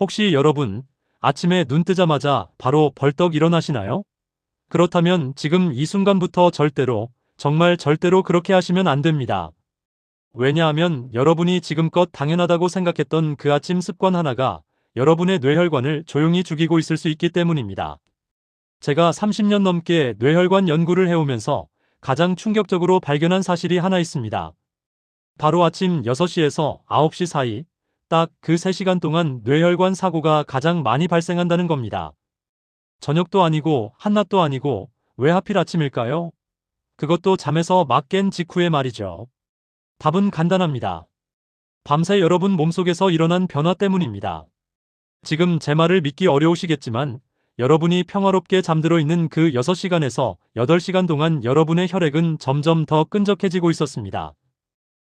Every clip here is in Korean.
혹시 여러분 아침에 눈 뜨자마자 바로 벌떡 일어나시나요? 그렇다면 지금 이 순간부터 절대로, 정말 절대로 그렇게 하시면 안 됩니다. 왜냐하면 여러분이 지금껏 당연하다고 생각했던 그 아침 습관 하나가 여러분의 뇌혈관을 조용히 죽이고 있을 수 있기 때문입니다. 제가 30년 넘게 뇌혈관 연구를 해오면서 가장 충격적으로 발견한 사실이 하나 있습니다. 바로 아침 6시에서 9시 사이 딱 그 3시간 동안 뇌혈관 사고가 가장 많이 발생한다는 겁니다. 저녁도 아니고 한낮도 아니고 왜 하필 아침일까요? 그것도 잠에서 막 깬 직후의 말이죠. 답은 간단합니다. 밤새 여러분 몸속에서 일어난 변화 때문입니다. 지금 제 말을 믿기 어려우시겠지만 여러분이 평화롭게 잠들어 있는 그 6시간에서 8시간 동안 여러분의 혈액은 점점 더 끈적해지고 있었습니다.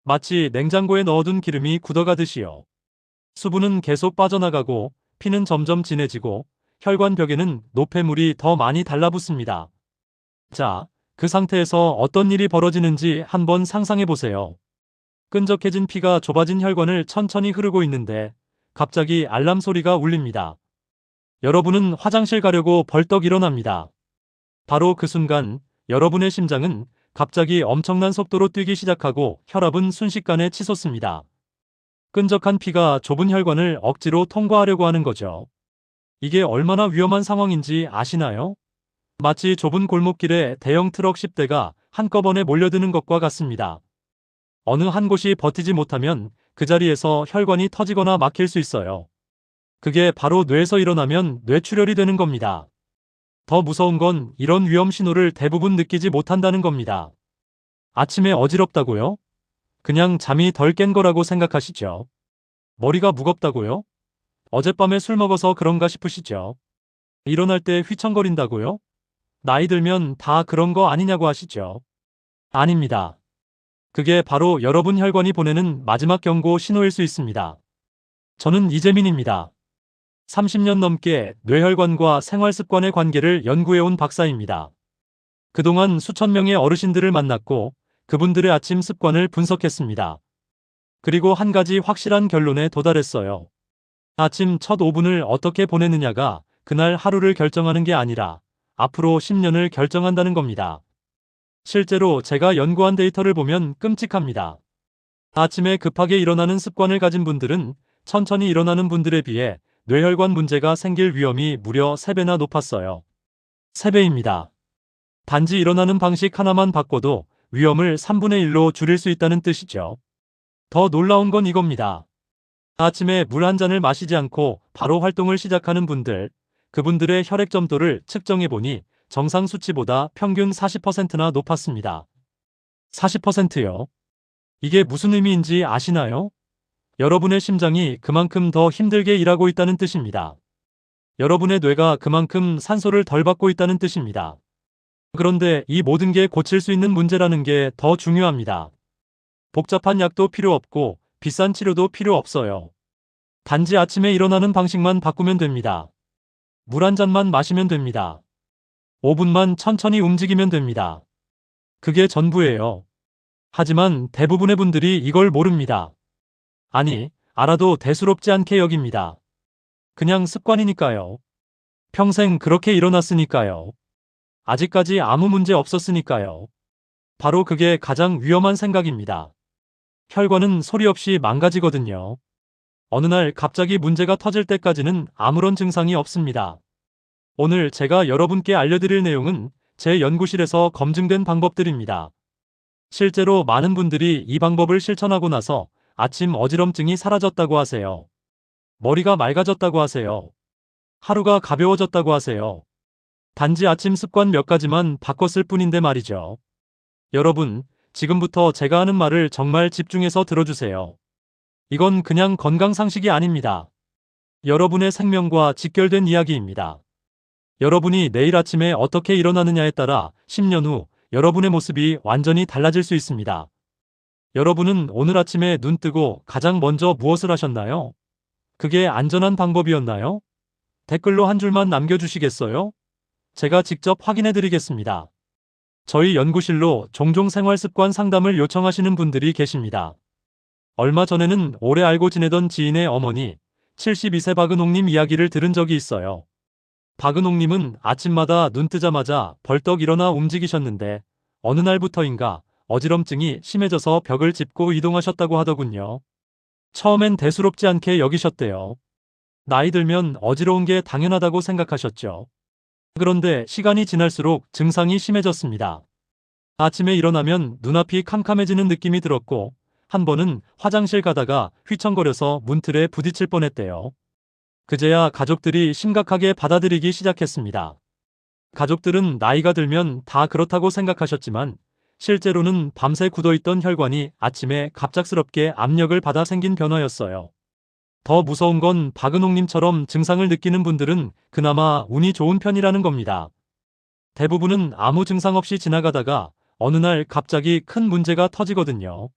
마치 냉장고에 넣어둔 기름이 굳어가듯이요. 수분은 계속 빠져나가고 피는 점점 진해지고 혈관 벽에는 노폐물이 더 많이 달라붙습니다. 자, 그 상태에서 어떤 일이 벌어지는지 한번 상상해 보세요. 끈적해진 피가 좁아진 혈관을 천천히 흐르고 있는데 갑자기 알람 소리가 울립니다. 여러분은 화장실 가려고 벌떡 일어납니다. 바로 그 순간 여러분의 심장은 갑자기 엄청난 속도로 뛰기 시작하고 혈압은 순식간에 치솟습니다. 끈적한 피가 좁은 혈관을 억지로 통과하려고 하는 거죠. 이게 얼마나 위험한 상황인지 아시나요? 마치 좁은 골목길에 대형 트럭 10대가 한꺼번에 몰려드는 것과 같습니다. 어느 한 곳이 버티지 못하면 그 자리에서 혈관이 터지거나 막힐 수 있어요. 그게 바로 뇌에서 일어나면 뇌출혈이 되는 겁니다. 더 무서운 건 이런 위험 신호를 대부분 느끼지 못한다는 겁니다. 아침에 어지럽다고요? 그냥 잠이 덜 깬 거라고 생각하시죠. 머리가 무겁다고요? 어젯밤에 술 먹어서 그런가 싶으시죠. 일어날 때 휘청거린다고요? 나이 들면 다 그런 거 아니냐고 하시죠. 아닙니다. 그게 바로 여러분 혈관이 보내는 마지막 경고 신호일 수 있습니다. 저는 이재민입니다. 30년 넘게 뇌혈관과 생활습관의 관계를 연구해온 박사입니다. 그동안 수천 명의 어르신들을 만났고 그분들의 아침 습관을 분석했습니다. 그리고 한 가지 확실한 결론에 도달했어요. 아침 첫 5분을 어떻게 보내느냐가 그날 하루를 결정하는 게 아니라 앞으로 10년을 결정한다는 겁니다. 실제로 제가 연구한 데이터를 보면 끔찍합니다. 아침에 급하게 일어나는 습관을 가진 분들은 천천히 일어나는 분들에 비해 뇌혈관 문제가 생길 위험이 무려 3배나 높았어요. 3배입니다. 단지 일어나는 방식 하나만 바꿔도 위험을 3분의 1로 줄일 수 있다는 뜻이죠. 더 놀라운 건 이겁니다. 아침에 물 한 잔을 마시지 않고 바로 활동을 시작하는 분들, 그분들의 혈액 점도를 측정해 보니 정상 수치보다 평균 40%나 높았습니다. 40%요? 이게 무슨 의미인지 아시나요? 여러분의 심장이 그만큼 더 힘들게 일하고 있다는 뜻입니다. 여러분의 뇌가 그만큼 산소를 덜 받고 있다는 뜻입니다. 그런데 이 모든 게 고칠 수 있는 문제라는 게 더 중요합니다. 복잡한 약도 필요 없고 비싼 치료도 필요 없어요. 단지 아침에 일어나는 방식만 바꾸면 됩니다. 물 한 잔만 마시면 됩니다. 5분만 천천히 움직이면 됩니다. 그게 전부예요. 하지만 대부분의 분들이 이걸 모릅니다. 아니, 알아도 대수롭지 않게 여깁니다. 그냥 습관이니까요. 평생 그렇게 일어났으니까요. 아직까지 아무 문제 없었으니까요. 바로 그게 가장 위험한 생각입니다. 혈관은 소리 없이 망가지거든요. 어느 날 갑자기 문제가 터질 때까지는 아무런 증상이 없습니다. 오늘 제가 여러분께 알려드릴 내용은 제 연구실에서 검증된 방법들입니다. 실제로 많은 분들이 이 방법을 실천하고 나서 아침 어지럼증이 사라졌다고 하세요. 머리가 맑아졌다고 하세요. 하루가 가벼워졌다고 하세요. 단지 아침 습관 몇 가지만 바꿨을 뿐인데 말이죠. 여러분, 지금부터 제가 하는 말을 정말 집중해서 들어주세요. 이건 그냥 건강 상식이 아닙니다. 여러분의 생명과 직결된 이야기입니다. 여러분이 내일 아침에 어떻게 일어나느냐에 따라 10년 후 여러분의 모습이 완전히 달라질 수 있습니다. 여러분은 오늘 아침에 눈 뜨고 가장 먼저 무엇을 하셨나요? 그게 안전한 방법이었나요? 댓글로 한 줄만 남겨주시겠어요? 제가 직접 확인해 드리겠습니다. 저희 연구실로 종종 생활습관 상담을 요청하시는 분들이 계십니다. 얼마 전에는 오래 알고 지내던 지인의 어머니, 72세 박은홍님 이야기를 들은 적이 있어요. 박은홍님은 아침마다 눈 뜨자마자 벌떡 일어나 움직이셨는데 어느 날부터인가 어지럼증이 심해져서 벽을 짚고 이동하셨다고 하더군요. 처음엔 대수롭지 않게 여기셨대요. 나이 들면 어지러운 게 당연하다고 생각하셨죠. 그런데 시간이 지날수록 증상이 심해졌습니다. 아침에 일어나면 눈앞이 캄캄해지는 느낌이 들었고 한 번은 화장실 가다가 휘청거려서 문틀에 부딪힐 뻔했대요. 그제야 가족들이 심각하게 받아들이기 시작했습니다. 가족들은 나이가 들면 다 그렇다고 생각하셨지만 실제로는 밤새 굳어있던 혈관이 아침에 갑작스럽게 압력을 받아 생긴 변화였어요. 더 무서운 건 박은홍님처럼 증상을 느끼는 분들은 그나마 운이 좋은 편이라는 겁니다. 대부분은 아무 증상 없이 지나가다가 어느 날 갑자기 큰 문제가 터지거든요.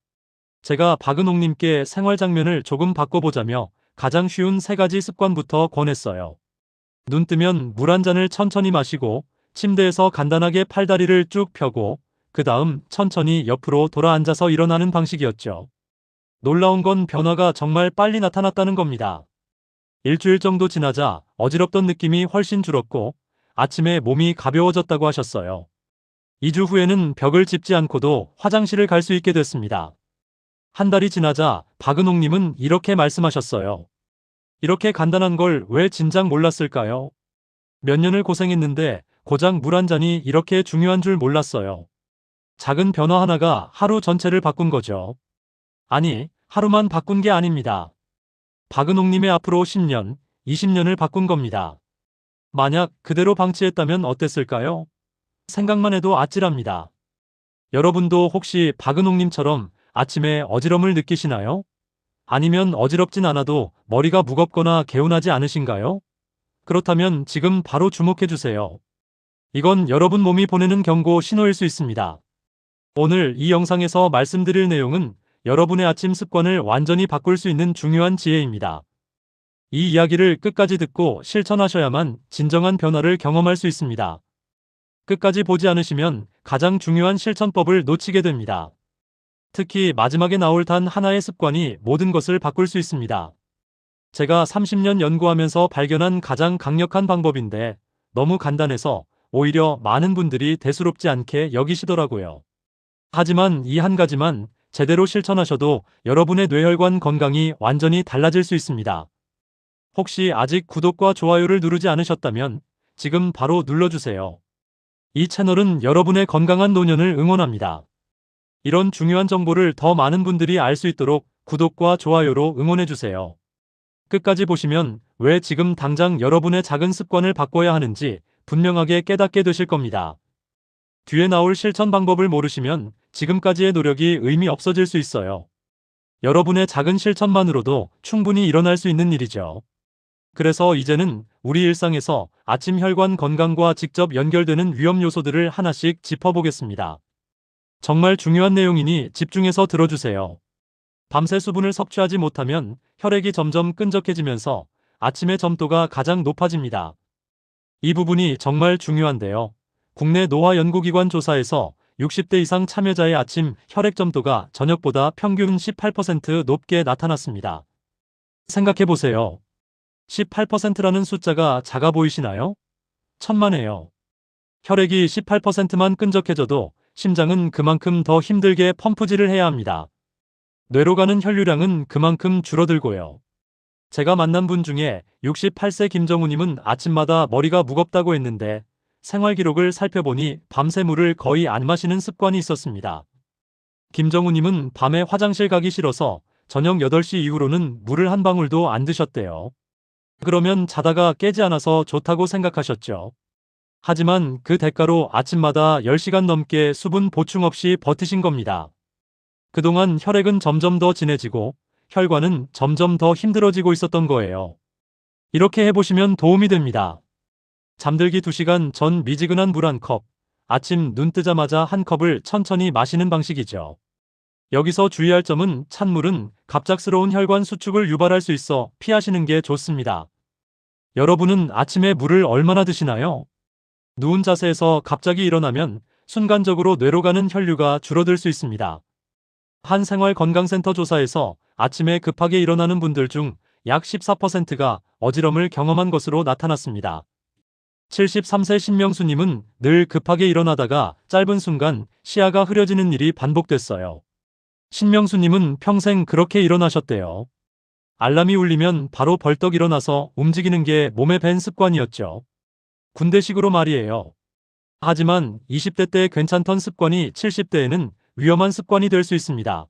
제가 박은홍님께 생활 장면을 조금 바꿔보자며 가장 쉬운 세 가지 습관부터 권했어요. 눈 뜨면 물 한 잔을 천천히 마시고 침대에서 간단하게 팔다리를 쭉 펴고 그 다음 천천히 옆으로 돌아 앉아서 일어나는 방식이었죠. 놀라운 건 변화가 정말 빨리 나타났다는 겁니다. 일주일 정도 지나자 어지럽던 느낌이 훨씬 줄었고 아침에 몸이 가벼워졌다고 하셨어요. 2주 후에는 벽을 짚지 않고도 화장실을 갈 수 있게 됐습니다. 한 달이 지나자 박은홍님은 이렇게 말씀하셨어요. 이렇게 간단한 걸 왜 진작 몰랐을까요? 몇 년을 고생했는데 고작 물 한 잔이 이렇게 중요한 줄 몰랐어요. 작은 변화 하나가 하루 전체를 바꾼 거죠. 아니, 하루만 바꾼 게 아닙니다. 박은홍님의 앞으로 10년, 20년을 바꾼 겁니다. 만약 그대로 방치했다면 어땠을까요? 생각만 해도 아찔합니다. 여러분도 혹시 박은홍님처럼 아침에 어지럼을 느끼시나요? 아니면 어지럽진 않아도 머리가 무겁거나 개운하지 않으신가요? 그렇다면 지금 바로 주목해 주세요. 이건 여러분 몸이 보내는 경고 신호일 수 있습니다. 오늘 이 영상에서 말씀드릴 내용은 여러분의 아침 습관을 완전히 바꿀 수 있는 중요한 지혜입니다. 이 이야기를 끝까지 듣고 실천하셔야만 진정한 변화를 경험할 수 있습니다. 끝까지 보지 않으시면 가장 중요한 실천법을 놓치게 됩니다. 특히 마지막에 나올 단 하나의 습관이 모든 것을 바꿀 수 있습니다. 제가 30년 연구하면서 발견한 가장 강력한 방법인데 너무 간단해서 오히려 많은 분들이 대수롭지 않게 여기시더라고요. 하지만 이 한 가지만 제대로 실천하셔도 여러분의 뇌혈관 건강이 완전히 달라질 수 있습니다. 혹시 아직 구독과 좋아요를 누르지 않으셨다면 지금 바로 눌러주세요. 이 채널은 여러분의 건강한 노년을 응원합니다. 이런 중요한 정보를 더 많은 분들이 알 수 있도록 구독과 좋아요로 응원해주세요. 끝까지 보시면 왜 지금 당장 여러분의 작은 습관을 바꿔야 하는지 분명하게 깨닫게 되실 겁니다. 뒤에 나올 실천 방법을 모르시면 지금까지의 노력이 의미 없어질 수 있어요. 여러분의 작은 실천만으로도 충분히 일어날 수 있는 일이죠. 그래서 이제는 우리 일상에서 아침 혈관 건강과 직접 연결되는 위험 요소들을 하나씩 짚어보겠습니다. 정말 중요한 내용이니 집중해서 들어주세요. 밤새 수분을 섭취하지 못하면 혈액이 점점 끈적해지면서 아침의 점도가 가장 높아집니다. 이 부분이 정말 중요한데요. 국내 노화연구기관 조사에서 60대 이상 참여자의 아침 혈액 점도가 저녁보다 평균 18% 높게 나타났습니다. 생각해보세요. 18%라는 숫자가 작아 보이시나요? 천만에요. 혈액이 18%만 끈적해져도 심장은 그만큼 더 힘들게 펌프질을 해야 합니다. 뇌로 가는 혈류량은 그만큼 줄어들고요. 제가 만난 분 중에 68세 김정우님은 아침마다 머리가 무겁다고 했는데 생활 기록을 살펴보니 밤새 물을 거의 안 마시는 습관이 있었습니다. 김정우님은 밤에 화장실 가기 싫어서 저녁 8시 이후로는 물을 한 방울도 안 드셨대요. 그러면 자다가 깨지 않아서 좋다고 생각하셨죠. 하지만 그 대가로 아침마다 10시간 넘게 수분 보충 없이 버티신 겁니다. 그동안 혈액은 점점 더 진해지고 혈관은 점점 더 힘들어지고 있었던 거예요. 이렇게 해보시면 도움이 됩니다. 잠들기 2시간 전 미지근한 물 한 컵, 아침 눈 뜨자마자 한 컵을 천천히 마시는 방식이죠. 여기서 주의할 점은 찬물은 갑작스러운 혈관 수축을 유발할 수 있어 피하시는 게 좋습니다. 여러분은 아침에 물을 얼마나 드시나요? 누운 자세에서 갑자기 일어나면 순간적으로 뇌로 가는 혈류가 줄어들 수 있습니다. 한 생활건강센터 조사에서 아침에 급하게 일어나는 분들 중 약 14%가 어지럼을 경험한 것으로 나타났습니다. 73세 신명수님은 늘 급하게 일어나다가 짧은 순간 시야가 흐려지는 일이 반복됐어요. 신명수님은 평생 그렇게 일어나셨대요. 알람이 울리면 바로 벌떡 일어나서 움직이는 게 몸에 밴 습관이었죠. 군대식으로 말이에요. 하지만 20대 때 괜찮던 습관이 70대에는 위험한 습관이 될 수 있습니다.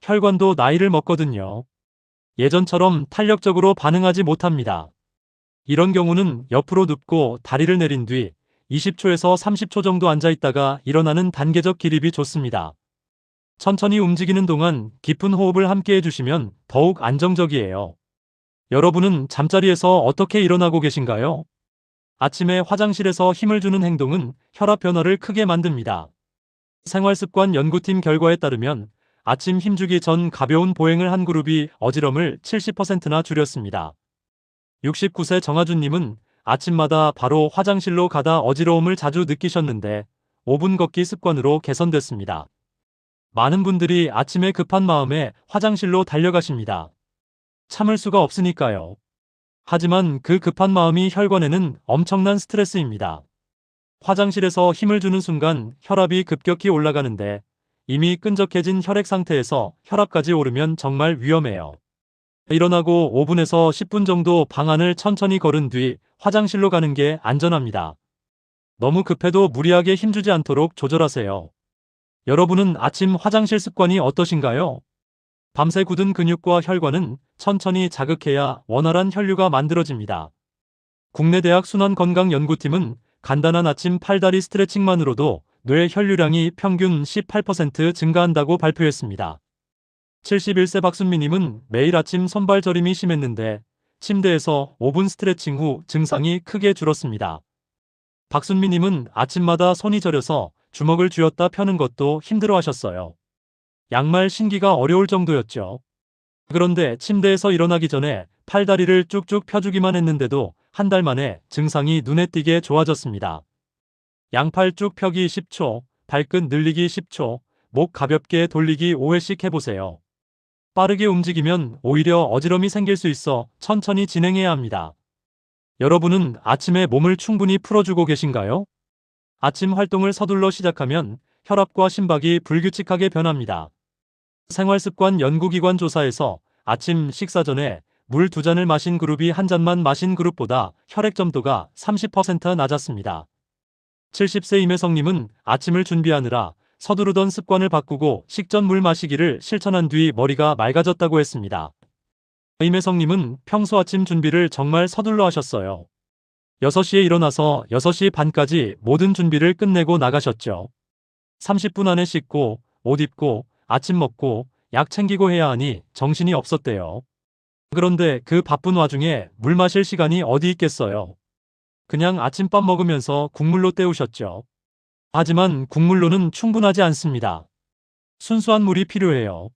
혈관도 나이를 먹거든요. 예전처럼 탄력적으로 반응하지 못합니다. 이런 경우는 옆으로 눕고 다리를 내린 뒤 20초에서 30초 정도 앉아 있다가 일어나는 단계적 기립이 좋습니다. 천천히 움직이는 동안 깊은 호흡을 함께 해주시면 더욱 안정적이에요. 여러분은 잠자리에서 어떻게 일어나고 계신가요? 아침에 화장실에서 힘을 주는 행동은 혈압 변화를 크게 만듭니다. 생활습관 연구팀 결과에 따르면 아침 힘주기 전 가벼운 보행을 한 그룹이 어지럼을 70%나 줄였습니다. 69세 정하준님은 아침마다 바로 화장실로 가다 어지러움을 자주 느끼셨는데 5분 걷기 습관으로 개선됐습니다. 많은 분들이 아침에 급한 마음에 화장실로 달려가십니다. 참을 수가 없으니까요. 하지만 그 급한 마음이 혈관에는 엄청난 스트레스입니다. 화장실에서 힘을 주는 순간 혈압이 급격히 올라가는데 이미 끈적해진 혈액 상태에서 혈압까지 오르면 정말 위험해요. 일어나고 5분에서 10분 정도 방 안을 천천히 걸은 뒤 화장실로 가는 게 안전합니다. 너무 급해도 무리하게 힘주지 않도록 조절하세요. 여러분은 아침 화장실 습관이 어떠신가요? 밤새 굳은 근육과 혈관은 천천히 자극해야 원활한 혈류가 만들어집니다. 국내 대학 순환건강연구팀은 간단한 아침 팔다리 스트레칭만으로도 뇌 혈류량이 평균 18% 증가한다고 발표했습니다. 71세 박순미님은 매일 아침 손발 저림이 심했는데 침대에서 5분 스트레칭 후 증상이 크게 줄었습니다. 박순미님은 아침마다 손이 저려서 주먹을 쥐었다 펴는 것도 힘들어 하셨어요. 양말 신기가 어려울 정도였죠. 그런데 침대에서 일어나기 전에 팔다리를 쭉쭉 펴주기만 했는데도 한 달 만에 증상이 눈에 띄게 좋아졌습니다. 양팔 쭉 펴기 10초, 발끝 늘리기 10초, 목 가볍게 돌리기 5회씩 해보세요. 빠르게 움직이면 오히려 어지럼이 생길 수 있어 천천히 진행해야 합니다. 여러분은 아침에 몸을 충분히 풀어주고 계신가요? 아침 활동을 서둘러 시작하면 혈압과 심박이 불규칙하게 변합니다. 생활습관 연구기관 조사에서 아침 식사 전에 물 두 잔을 마신 그룹이 한 잔만 마신 그룹보다 혈액 점도가 30% 낮았습니다. 70세 임혜성님은 아침을 준비하느라 서두르던 습관을 바꾸고 식전 물 마시기를 실천한 뒤 머리가 맑아졌다고 했습니다. 임혜성님은 평소 아침 준비를 정말 서둘러 하셨어요. 6시에 일어나서 6시 반까지 모든 준비를 끝내고 나가셨죠. 30분 안에 씻고 옷 입고 아침 먹고 약 챙기고 해야 하니 정신이 없었대요. 그런데 그 바쁜 와중에 물 마실 시간이 어디 있겠어요. 그냥 아침밥 먹으면서 국물로 때우셨죠. 하지만 국물로는 충분하지 않습니다. 순수한 물이 필요해요.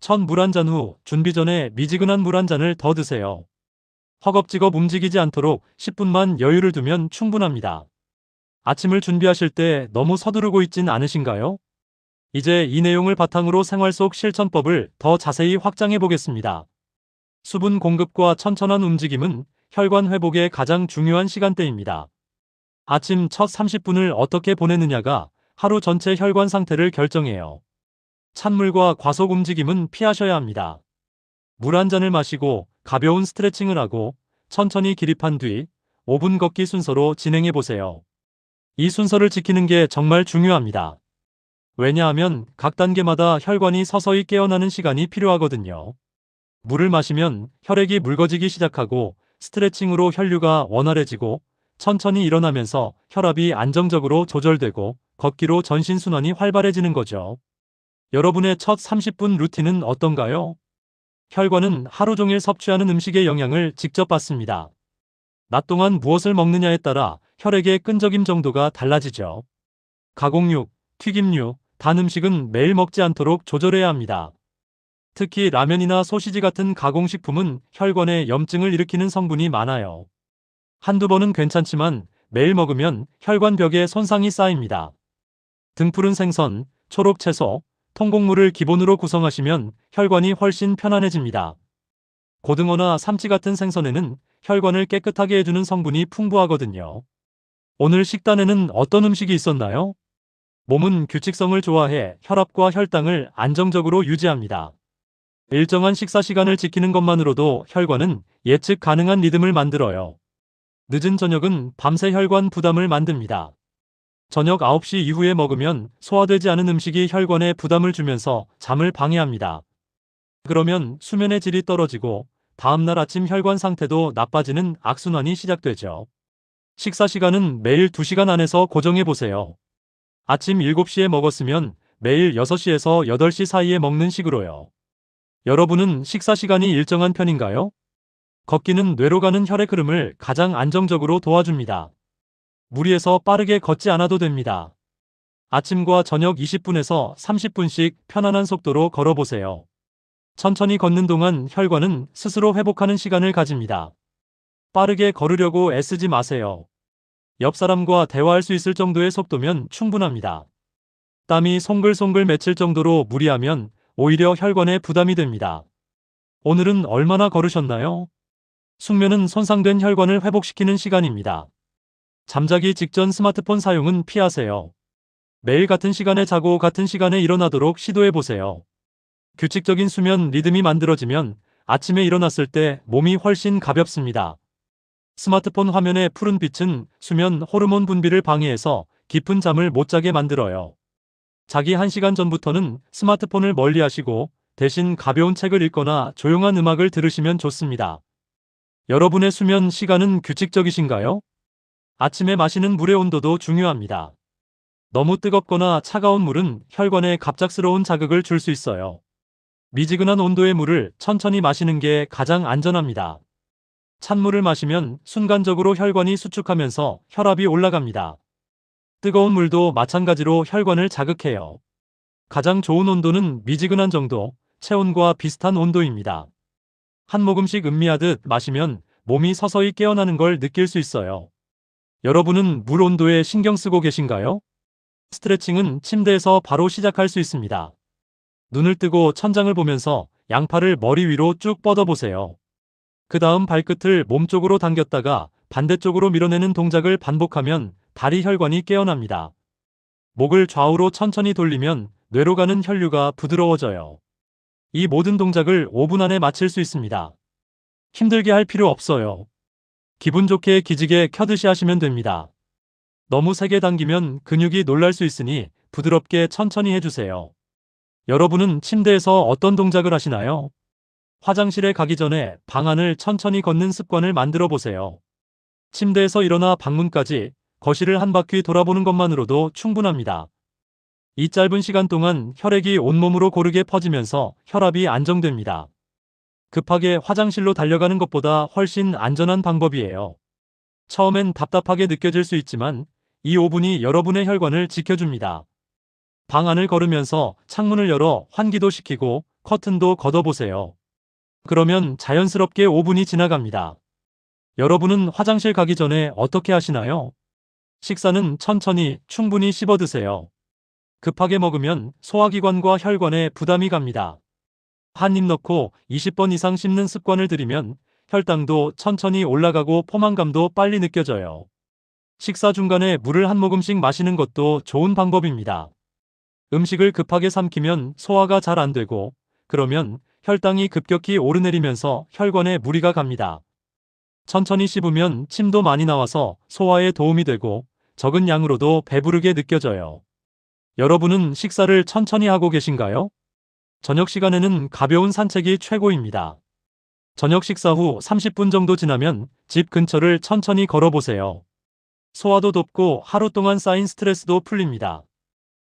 첫 물 한 잔 후 준비 전에 미지근한 물 한 잔을 더 드세요. 허겁지겁 움직이지 않도록 10분만 여유를 두면 충분합니다. 아침을 준비하실 때 너무 서두르고 있진 않으신가요? 이제 이 내용을 바탕으로 생활 속 실천법을 더 자세히 확장해 보겠습니다. 수분 공급과 천천한 움직임은 혈관 회복의 가장 중요한 시간대입니다. 아침 첫 30분을 어떻게 보내느냐가 하루 전체 혈관 상태를 결정해요. 찬물과 과속 움직임은 피하셔야 합니다. 물 한 잔을 마시고 가벼운 스트레칭을 하고 천천히 기립한 뒤 5분 걷기 순서로 진행해 보세요. 이 순서를 지키는 게 정말 중요합니다. 왜냐하면 각 단계마다 혈관이 서서히 깨어나는 시간이 필요하거든요. 물을 마시면 혈액이 묽어지기 시작하고 스트레칭으로 혈류가 원활해지고 천천히 일어나면서 혈압이 안정적으로 조절되고 걷기로 전신순환이 활발해지는 거죠. 여러분의 첫 30분 루틴은 어떤가요? 혈관은 하루 종일 섭취하는 음식의 영향을 직접 받습니다. 낮 동안 무엇을 먹느냐에 따라 혈액의 끈적임 정도가 달라지죠. 가공육, 튀김류, 단 음식은 매일 먹지 않도록 조절해야 합니다. 특히 라면이나 소시지 같은 가공식품은 혈관에 염증을 일으키는 성분이 많아요. 한두 번은 괜찮지만 매일 먹으면 혈관벽에 손상이 쌓입니다. 등푸른 생선, 초록 채소, 통곡물을 기본으로 구성하시면 혈관이 훨씬 편안해집니다. 고등어나 삼치 같은 생선에는 혈관을 깨끗하게 해주는 성분이 풍부하거든요. 오늘 식단에는 어떤 음식이 있었나요? 몸은 규칙성을 좋아해 혈압과 혈당을 안정적으로 유지합니다. 일정한 식사 시간을 지키는 것만으로도 혈관은 예측 가능한 리듬을 만들어요. 늦은 저녁은 밤새 혈관 부담을 만듭니다. 저녁 9시 이후에 먹으면 소화되지 않은 음식이 혈관에 부담을 주면서 잠을 방해합니다. 그러면 수면의 질이 떨어지고 다음날 아침 혈관 상태도 나빠지는 악순환이 시작되죠. 식사 시간은 매일 2시간 안에서 고정해 보세요. 아침 7시에 먹었으면 매일 6시에서 8시 사이에 먹는 식으로요. 여러분은 식사 시간이 일정한 편인가요? 걷기는 뇌로 가는 혈액 흐름을 가장 안정적으로 도와줍니다. 무리해서 빠르게 걷지 않아도 됩니다. 아침과 저녁 20분에서 30분씩 편안한 속도로 걸어보세요. 천천히 걷는 동안 혈관은 스스로 회복하는 시간을 가집니다. 빠르게 걸으려고 애쓰지 마세요. 옆 사람과 대화할 수 있을 정도의 속도면 충분합니다. 땀이 송글송글 맺힐 정도로 무리하면 오히려 혈관에 부담이 됩니다. 오늘은 얼마나 걸으셨나요? 숙면은 손상된 혈관을 회복시키는 시간입니다. 잠자기 직전 스마트폰 사용은 피하세요. 매일 같은 시간에 자고 같은 시간에 일어나도록 시도해보세요. 규칙적인 수면 리듬이 만들어지면 아침에 일어났을 때 몸이 훨씬 가볍습니다. 스마트폰 화면의 푸른 빛은 수면 호르몬 분비를 방해해서 깊은 잠을 못 자게 만들어요. 자기 1시간 전부터는 스마트폰을 멀리 하시고 대신 가벼운 책을 읽거나 조용한 음악을 들으시면 좋습니다. 여러분의 수면 시간은 규칙적이신가요? 아침에 마시는 물의 온도도 중요합니다. 너무 뜨겁거나 차가운 물은 혈관에 갑작스러운 자극을 줄 수 있어요. 미지근한 온도의 물을 천천히 마시는 게 가장 안전합니다. 찬물을 마시면 순간적으로 혈관이 수축하면서 혈압이 올라갑니다. 뜨거운 물도 마찬가지로 혈관을 자극해요. 가장 좋은 온도는 미지근한 정도, 체온과 비슷한 온도입니다. 한 모금씩 음미하듯 마시면 몸이 서서히 깨어나는 걸 느낄 수 있어요. 여러분은 물 온도에 신경 쓰고 계신가요? 스트레칭은 침대에서 바로 시작할 수 있습니다. 눈을 뜨고 천장을 보면서 양팔을 머리 위로 쭉 뻗어보세요. 그 다음 발끝을 몸쪽으로 당겼다가 반대쪽으로 밀어내는 동작을 반복하면 다리 혈관이 깨어납니다. 목을 좌우로 천천히 돌리면 뇌로 가는 혈류가 부드러워져요. 이 모든 동작을 5분 안에 마칠 수 있습니다. 힘들게 할 필요 없어요. 기분 좋게 기지개 켜듯이 하시면 됩니다. 너무 세게 당기면 근육이 놀랄 수 있으니 부드럽게 천천히 해주세요. 여러분은 침대에서 어떤 동작을 하시나요? 화장실에 가기 전에 방안을 천천히 걷는 습관을 만들어 보세요. 침대에서 일어나 방문까지 거실을 한 바퀴 돌아보는 것만으로도 충분합니다. 이 짧은 시간 동안 혈액이 온몸으로 고르게 퍼지면서 혈압이 안정됩니다. 급하게 화장실로 달려가는 것보다 훨씬 안전한 방법이에요. 처음엔 답답하게 느껴질 수 있지만 이 5분이 여러분의 혈관을 지켜줍니다. 방 안을 걸으면서 창문을 열어 환기도 시키고 커튼도 걷어보세요. 그러면 자연스럽게 5분이 지나갑니다. 여러분은 화장실 가기 전에 어떻게 하시나요? 식사는 천천히 충분히 씹어 드세요. 급하게 먹으면 소화기관과 혈관에 부담이 갑니다. 한 입 넣고 20번 이상 씹는 습관을 들이면 혈당도 천천히 올라가고 포만감도 빨리 느껴져요. 식사 중간에 물을 한 모금씩 마시는 것도 좋은 방법입니다. 음식을 급하게 삼키면 소화가 잘 안 되고 그러면 혈당이 급격히 오르내리면서 혈관에 무리가 갑니다. 천천히 씹으면 침도 많이 나와서 소화에 도움이 되고 적은 양으로도 배부르게 느껴져요. 여러분은 식사를 천천히 하고 계신가요? 저녁 시간에는 가벼운 산책이 최고입니다. 저녁 식사 후 30분 정도 지나면 집 근처를 천천히 걸어보세요. 소화도 돕고 하루 동안 쌓인 스트레스도 풀립니다.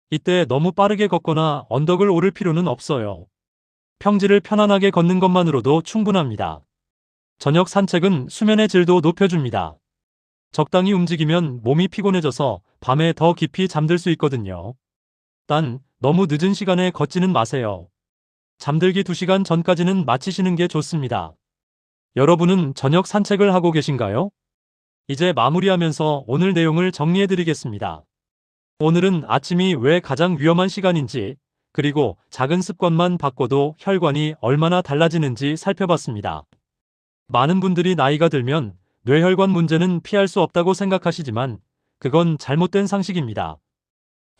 이때 너무 빠르게 걷거나 언덕을 오를 필요는 없어요. 평지를 편안하게 걷는 것만으로도 충분합니다. 저녁 산책은 수면의 질도 높여줍니다. 적당히 움직이면 몸이 피곤해져서 밤에 더 깊이 잠들 수 있거든요. 단, 너무 늦은 시간에 걷지는 마세요. 잠들기 2시간 전까지는 마치시는 게 좋습니다. 여러분은 저녁 산책을 하고 계신가요? 이제 마무리하면서 오늘 내용을 정리해드리겠습니다. 오늘은 아침이 왜 가장 위험한 시간인지, 그리고 작은 습관만 바꿔도 혈관이 얼마나 달라지는지 살펴봤습니다. 많은 분들이 나이가 들면 뇌혈관 문제는 피할 수 없다고 생각하시지만 그건 잘못된 상식입니다.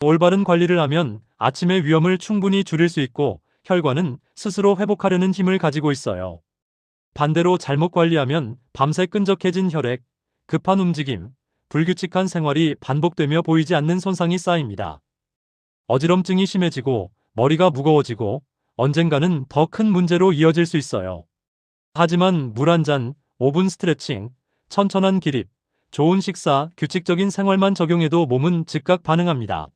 올바른 관리를 하면 아침의 위험을 충분히 줄일 수 있고 혈관은 스스로 회복하려는 힘을 가지고 있어요. 반대로 잘못 관리하면 밤새 끈적해진 혈액, 급한 움직임, 불규칙한 생활이 반복되며 보이지 않는 손상이 쌓입니다. 어지럼증이 심해지고 머리가 무거워지고 언젠가는 더 큰 문제로 이어질 수 있어요. 하지만 물 한 잔, 5분 스트레칭, 천천한 기립, 좋은 식사, 규칙적인 생활만 적용해도 몸은 즉각 반응합니다.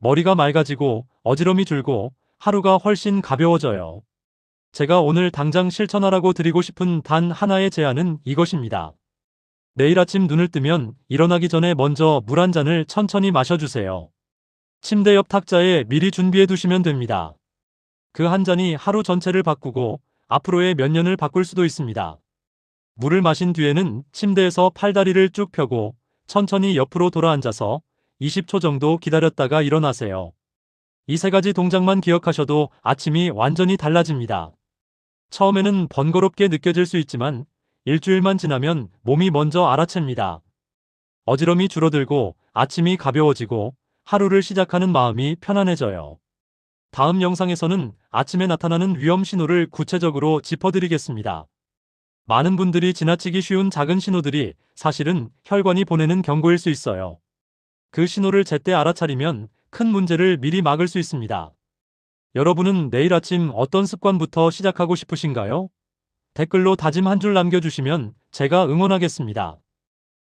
머리가 맑아지고 어지럼이 줄고 하루가 훨씬 가벼워져요. 제가 오늘 당장 실천하라고 드리고 싶은 단 하나의 제안은 이것입니다. 내일 아침 눈을 뜨면 일어나기 전에 먼저 물 한 잔을 천천히 마셔주세요. 침대 옆 탁자에 미리 준비해 두시면 됩니다. 그 한 잔이 하루 전체를 바꾸고 앞으로의 몇 년을 바꿀 수도 있습니다. 물을 마신 뒤에는 침대에서 팔다리를 쭉 펴고 천천히 옆으로 돌아 앉아서 20초 정도 기다렸다가 일어나세요. 이 세 가지 동작만 기억하셔도 아침이 완전히 달라집니다. 처음에는 번거롭게 느껴질 수 있지만 일주일만 지나면 몸이 먼저 알아챕니다. 어지럼이 줄어들고 아침이 가벼워지고 하루를 시작하는 마음이 편안해져요. 다음 영상에서는 아침에 나타나는 위험 신호를 구체적으로 짚어드리겠습니다. 많은 분들이 지나치기 쉬운 작은 신호들이 사실은 혈관이 보내는 경고일 수 있어요. 그 신호를 제때 알아차리면 큰 문제를 미리 막을 수 있습니다. 여러분은 내일 아침 어떤 습관부터 시작하고 싶으신가요? 댓글로 다짐 한 줄 남겨주시면 제가 응원하겠습니다.